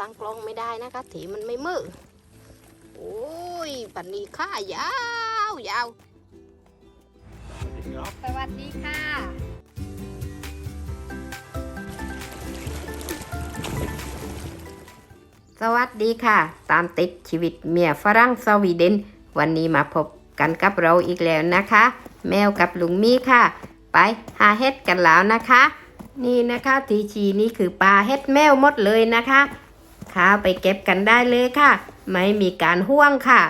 ตั้งกล้องไม่ได้นะคะถีมันไม่มือโอ้ยปันนี้ข้ายาวยาวสวัสดีค่ะ สวัสดีค่ะ ตามติดชีวิตเมียฝรั่งสวีเดน วันนี้มาพบกันกับเราอีกแล้วนะคะ แมวกับลุงมีค่ะ ไปหาเห็ดกันแล้วนะคะ นี่นะคะทีชีนี่คือปลาเห็ดแมวหมดเลยนะคะ ข้าไปเก็บกันได้เลยค่ะ ไม่มีการห่วงค่ะ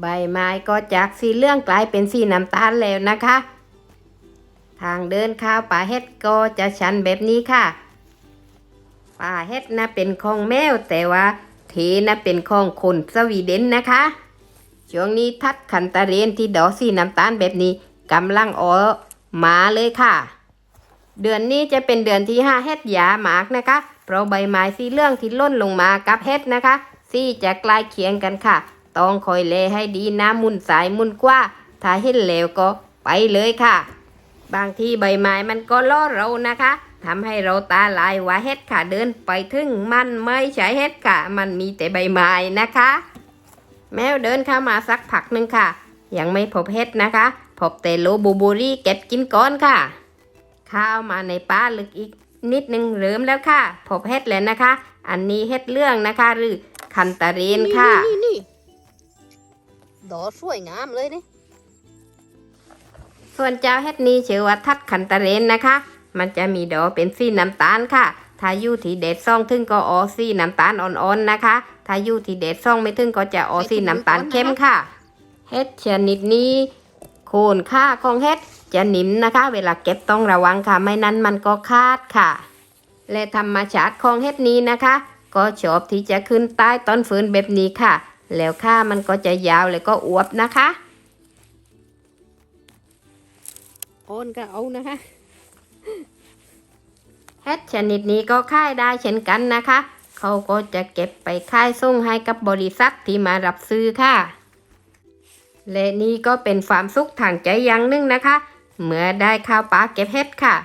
ใบไม้ก็จากสีเหลืองกลายเป็นสีน้ำตาลแล้วนะคะ ทางเดินข้าวป่าเห็ดก็จะชันแบบนี้ค่ะ ป่าเห็ดนะเป็นของแมวแต่ว่าเทนะเป็นของคนสวีเดนนะคะช่วงนี้ทัดขันตะเรียนที่ดอกสีน้ำตาลแบบนี้กำลังออมาเลยค่ะ เดือนนี้จะเป็นเดือนที่ห้าเห็ดยาหมากนะคะ เพราะใบไม้สีเหลืองที่ล่นลงมากับเห็ดนะคะสีจะใกล้เคียงกันค่ะ ต้องคอยเลให้ดีนะมุนสายมุนกว่าถ้าเห็นแล้วก็ไปเลยค่ะ บางทีใบไม้มันก็ล่อเรานะคะทำให้เราตาลายว่าเห็ดค่ะเดินไปถึงมันไม่ใช่เห็ดค่ะ มันมีแต่ใบไม้นะคะ แมวเดินเข้ามาสักพักหนึ่งค่ะ ยังไม่พบเห็ดนะคะ พบแต่โลบูบูรี่เก็บกินก้อนค่ะ ข้าวมาในป่าลึกอีก นิดนึงเริ่มแล้วค่ะ พบเห็ดแล้วนะคะ อันนี้เห็ดเรื่องนะคะ หรือคันตาเรนค่ะ นี่นี่ดอกสวยงามเลยนี่ส่วนเจ้าเห็ดนี้ชื่อว่าทัดขันตะเรนนะคะ มันจะมีดอกเป็นสีน้ำตาลค่ะถ้าอยู่ที่เด็ดซ่องถึงก็ออกสีน้ำตาลอ่อนๆนะคะ ถ้าอยู่ที่เด็ดซ่องไม่ถึงก็จะออกสีน้ำตาลเข้มค่ะเห็ดชนิดนี้โคนค่าของเห็ดจะหนิมนะคะ เวลาเก็บต้องระวังค่ะไม่นั้นมันก็คาดค่ะ และธรรมชาติของเห็ดนี้นะคะ ก็ชอบที่จะขึ้นใต้ต้นฟืนแบบนี้ค่ะ แล้วค่ามันก็จะยาวแล้วก็อวบนะคะโอนก็เอานะคะเห็ดชนิดนี้ก็ค่ายได้เช่นกันนะคะ เขาก็จะเก็บไปค่ายส่งให้กับบริษัทที่มารับซื้อค่ะและนี่ก็เป็นความสุขทางใจอย่างหนึงนะคะ เมื่อได้ข้าวปลาเก็บเห็ดค่ะ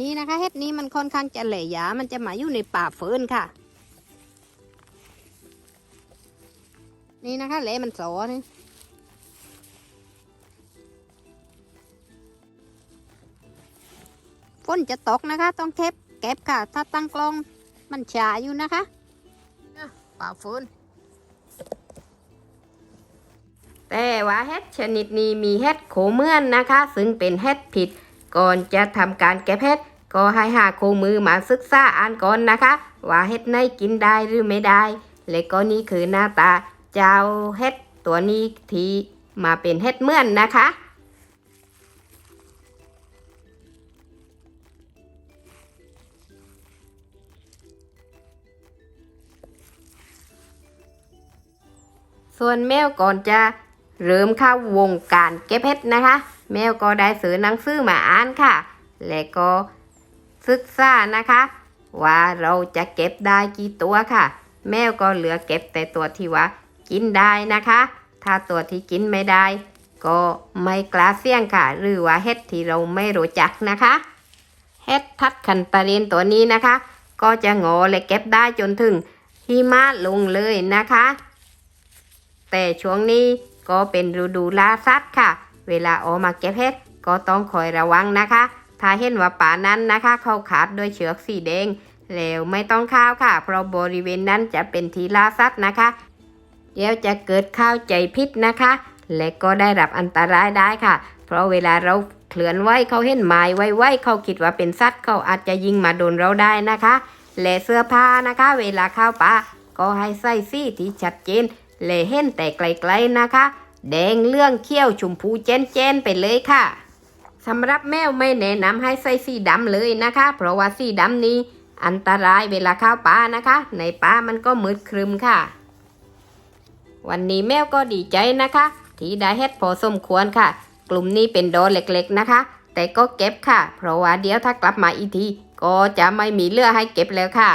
นี่นะคะเฮ็ดนี้มันค่อนข้างจะเหล่ยามันจะมาอยู่ในป่าเฟินค่ะ นี่นะคะเหล่มันโสนี่ฝนจะตกนะคะ ต้องเก็บเก็บค่ะ ถ้าตั้งกล้องมันชาอยู่นะคะป่าเฟิร์น แต่ว่าเห็ดชนิดนี้มีเห็ดโคเมื่อนนะคะ ซึ่งเป็นเห็ดผิด ก่อนจะทำการเก็บเห็ดก็ให้หาคู่มือมาศึกษาอ่านก่อนนะคะ ว่าเห็ดไหนกินได้หรือไม่ได้ และก็นี่คือหน้าตาเจ้าเห็ดตัวนี้ที่มาเป็นเห็ดเมื่อนนะคะส่วนแมวก่อนจะ เริ่มเข้าวงการเก็บเห็ดนะคะ แมวก็ได้ซื้อหนังสือมาอ่านค่ะ และก็ศึกษานะคะ ว่าเราจะเก็บได้กี่ตัวค่ะ แมวก็เหลือเก็บแต่ตัวที่ว่ากินได้นะคะ ถ้าตัวที่กินไม่ได้ ก็ไม่กล้าเสี่ยงค่ะ หรือว่าเห็ดที่เราไม่รู้จักนะคะ เห็ดทัดขันตะเรนตัวนี้นะคะ ก็จะงอและเก็บได้จนถึงหิมะลงเลยนะคะ แต่ช่วงนี้ ก็เป็นฤดูล่าสัตว์ค่ะ เวลาออกมาเก็บเห็ดก็ต้องคอยระวังนะคะ ถ้าเห็นว่าป่านั้นนะคะ เขาขาดด้วยเชือกสีแดงแล้วไม่ต้องข้าวค่ะ เพราะบริเวณนั้นจะเป็นที่ล่าสัตว์นะคะ เดี๋ยวจะเกิดข้าวใจพิษนะคะ และก็ได้รับอันตรายได้ค่ะ เพราะเวลาเราเคลื่อนไหวเขาเห็นไม้ไว้ๆเขาคิดว่าเป็นสัตว์เขาอาจจะยิงมาโดนเราได้นะคะ และเสื้อผ้านะคะ เวลาเข้าป่าก็ให้ใส่สี่ที่ชัดเจน เลเห็นแต่ไกลๆนะคะ แดงเรื่องเขี้ยวชมพูเจนๆไปเลยค่ะสำหรับแมวไม่แนะนำให้ใส่สีดำเลยนะคะ เพราะว่าสีดำนี้อันตรายเวลาเข้าป่านะคะ ในป่ามันก็มืดครึมค่ะ วันนี้แมวก็ดีใจนะคะ ที่ได้เฮ็ดพอสมควรค่ะ กลุ่มนี้เป็นดอเล็กๆนะคะ แต่ก็เก็บค่ะ เพราะว่าเดี๋ยวถ้ากลับมาอีกทีก็จะไม่มีเลือให้เก็บแล้วค่ะ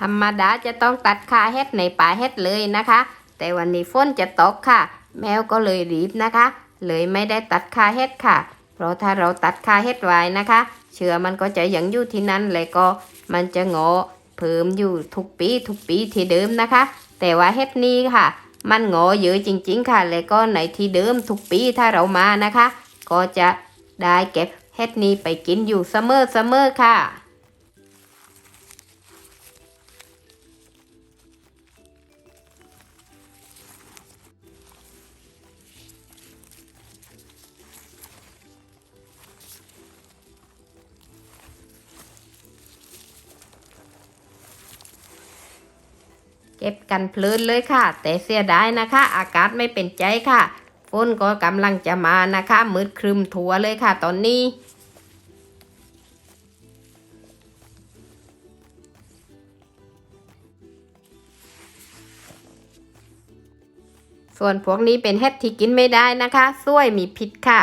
ธรรมดาจะต้องตัดคาเฮ็ดในป่าเฮ็ดเลยนะคะ แต่วันนี้ฝนจะตกค่ะ แมวก็เลยรีบนะคะ เลยไม่ได้ตัดคาเฮ็ดค่ะ เพราะถ้าเราตัดคาเฮ็ดไว้นะคะ เชื้อมันก็จะยังอยู่ที่นั่นแล้วก็มันจะงอเพิ่มอยู่ทุกปีทุกปีที่เดิมนะคะ แต่ว่าเฮ็ดนี้ค่ะ มันงอเยอะจริง ๆ ค่ะ แล้วก็ในที่เดิมทุกปีถ้าเรามานะคะ ก็จะได้เก็บเฮ็ดนี้ไปกินอยู่เสมอเสมอๆค่ะ เก็บกันเพลินเลยค่ะ แต่เสียดายนะคะ อากาศไม่เป็นใจค่ะฝนก็กำลังจะมานะคะ มืดครึมทั่วเลยค่ะ ตอนนี้ ส่วนพวกนี้เป็นเห็ดที่กินไม่ได้นะคะส้วยมีพิษค่ะ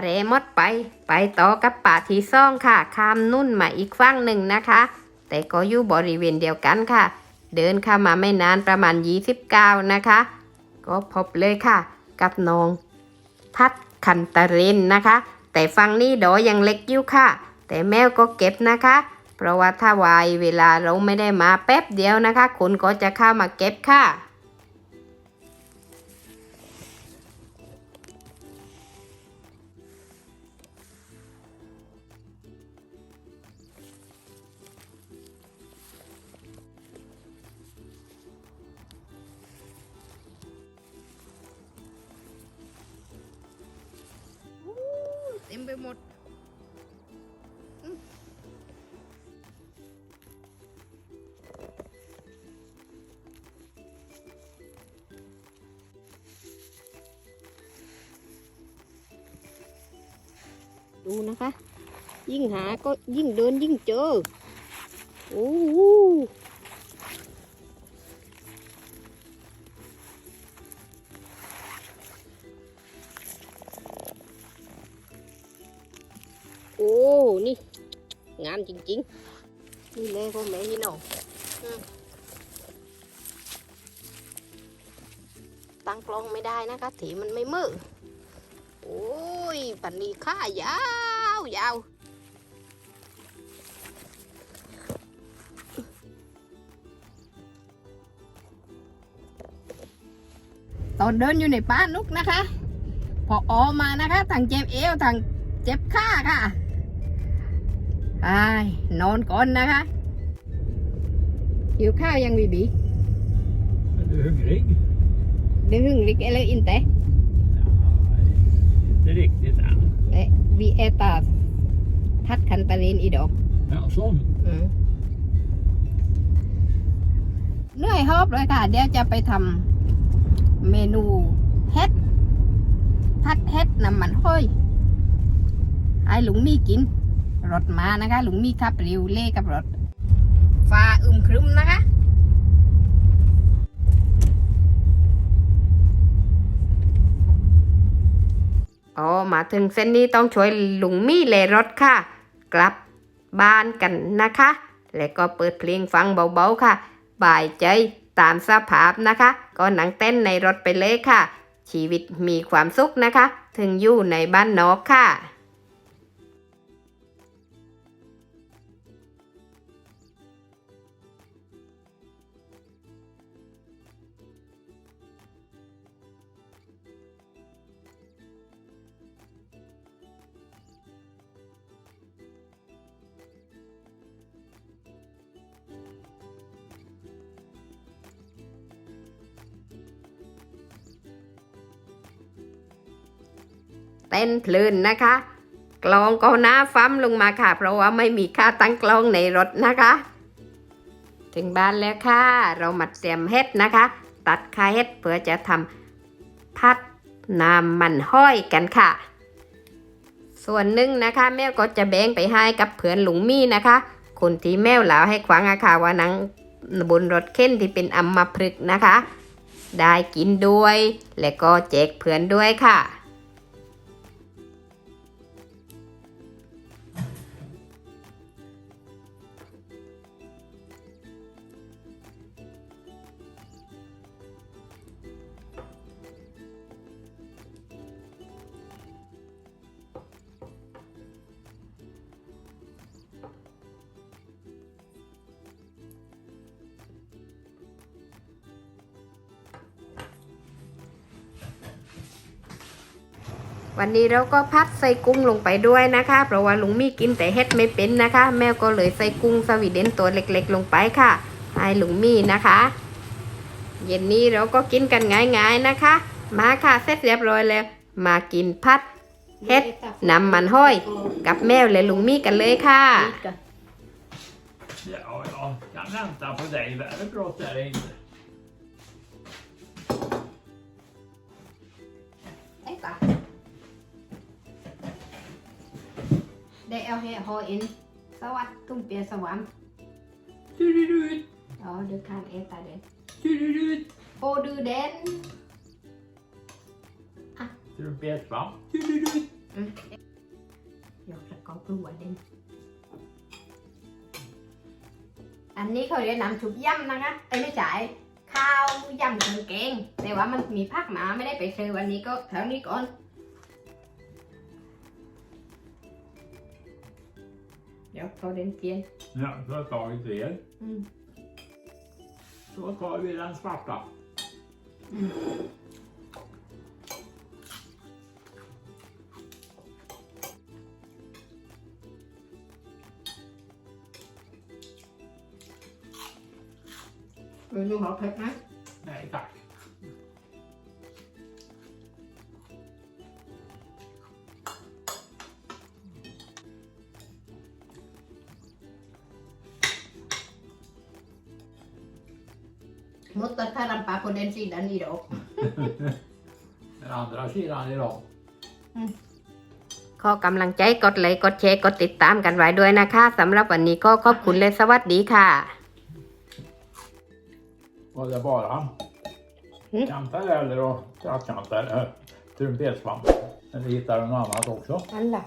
เรมดไป ไปต่อกับป่าที่ซ่องค่ะ ข้ามนุ่นมาอีกฝั่งหนึ่งนะคะ แต่ก็อยู่บริเวณเดียวกันค่ะ เดินเข้ามาไม่นานประมาณ 29 นะคะ ก็พบเลยค่ะ กับน้อง ทัดคันตะเรนนะคะ แต่ฝั่งนี้ดอยังเล็กอยู่ค่ะ แต่แมวก็เก็บนะคะ เพราะว่าถ้าวายเวลาเราไม่ได้มาแป๊บเดียวนะคะคนก็จะเข้ามาเก็บค่ะ ไปหมดดูนะคะ ยิ่งหาก็ยิ่งเดินยิ่งเจอ โอ้โหโอ้ จริงนี่เลยพ่อแม่พี่น้องตั้งกล้องไม่ได้นะคะถีมันไม่มือโอ้ยปันนี้ข้ายาวยาวตอนเดินอยู่ในป่านุกนะคะ พอออกมานะคะทางเจ็บเอวทางเจ็บข้าค่ะ ไอ้ายนอนก่อนนะคะหิวข้าวยังบีบี Är du hungrig? เดือหึงลิกเอเลอินเต Nej, inte riktigt än. เอ๊ะวีเอตาทัดคันตาลินอีดอก Ja, sån. อืมเหนื่อยฮอบเลยค่ะ เดี๋ยวจะไปทำเมนูเฮ็ด พัดเฮ็ดน้ำมันห้อยให้หลุงมีกิน รถมานะคะหลุงมีขับเร็วเล่กับรถฟ้าอึมครึ้มนะคะอ๋อมาถึงเส้นนี้ต้องช่วยลุงมี่เลรถค่ะ กลับบ้านกันนะคะ แล้วก็เปิดเพลงฟังเบาๆค่ะ บ่ายใจตามสภาพนะคะ ก็หนังเต้นในรถไปเลยค่ะ ชีวิตมีความสุขนะคะ ถึงอยู่ในบ้านนอกค่ะ เต้นเพลินนะคะ กลองก็หน้าฟั่มลงมาค่ะ เพราะว่าไม่มีค่าตั้งกลองในรถนะคะ ถึงบ้านแล้วค่ะ เรามาเตรียมเฮ็ดนะคะ ตัดค่าเฮ็ดเพื่อจะทำพัดน้ำมันห้อยกันค่ะ ส่วนหนึ่งนะคะแมวก็จะแบ่งไปให้กับเพื่อนหลุงมี่นะคะคนที่แมวเหลาให้ขวางอาคาว่านังบนรถเข็นที่เป็นอัมมาพฤกนะคะ ได้กินด้วย และก็แจกเพื่อนด้วยค่ะ วันนี้เราก็พัดใส่กุ้งลงไปด้วยนะคะ เพราะว่าลุงมี่กินแต่เฮ็ดไม่เป็นนะคะ แม่ก็เลยใส่กุ้งสวีเดนตัวเล็กๆ ลงไปค่ะให้ลุงมี่นะคะ เย็นนี้เราก็กินกันง่ายๆนะคะ มาค่ะเสร็จเรียบร้อยแล้ว มากินพัดเฮ็ดน้ำมันห้อย กับแมวและลุงมี่กันเลยค่ะ Ja, ja, jag väntar på dig. Det brådskar inte. ไได้เอาให้หออินสวัสดิ์ตุ้มเปียสวรรค์ Tjururut, อ๋อดูข้างเอตาเดน tjururut. โอดูเดน Trumpetsvamp. Tjururut. ยกตะกอบกลัวเด่นอันนี้เขาเรียกน้ำชุบย่ำนะคะไอ้ยไม่ใช่ข้าวยำเครื่องแกงแต่ว่ามันมีผักหมาไม่ได้ไปซื้อวันนี้ก็เท่านี้ก่อน เดี๋ยวเขาเด่นเกียน Ja, så har jag tagit fel. อืม Så tar vi den svarta. เมนูหอเผ็ดไหม Nej tack. รันปลาคนเด่นสีดันนี่ดอก Den andra sidan idag. ขอกำลังใจกดไลค์กดแชร์กดติดตามกันไว้ด้วยนะคะสำหรับวันนี้ก็ขอบคุณและสวัสดีค่ะ Var det bara Mm. kantar eller då trattkantar? Trumpetsvamp. Men vi hittar något annat också. อันละ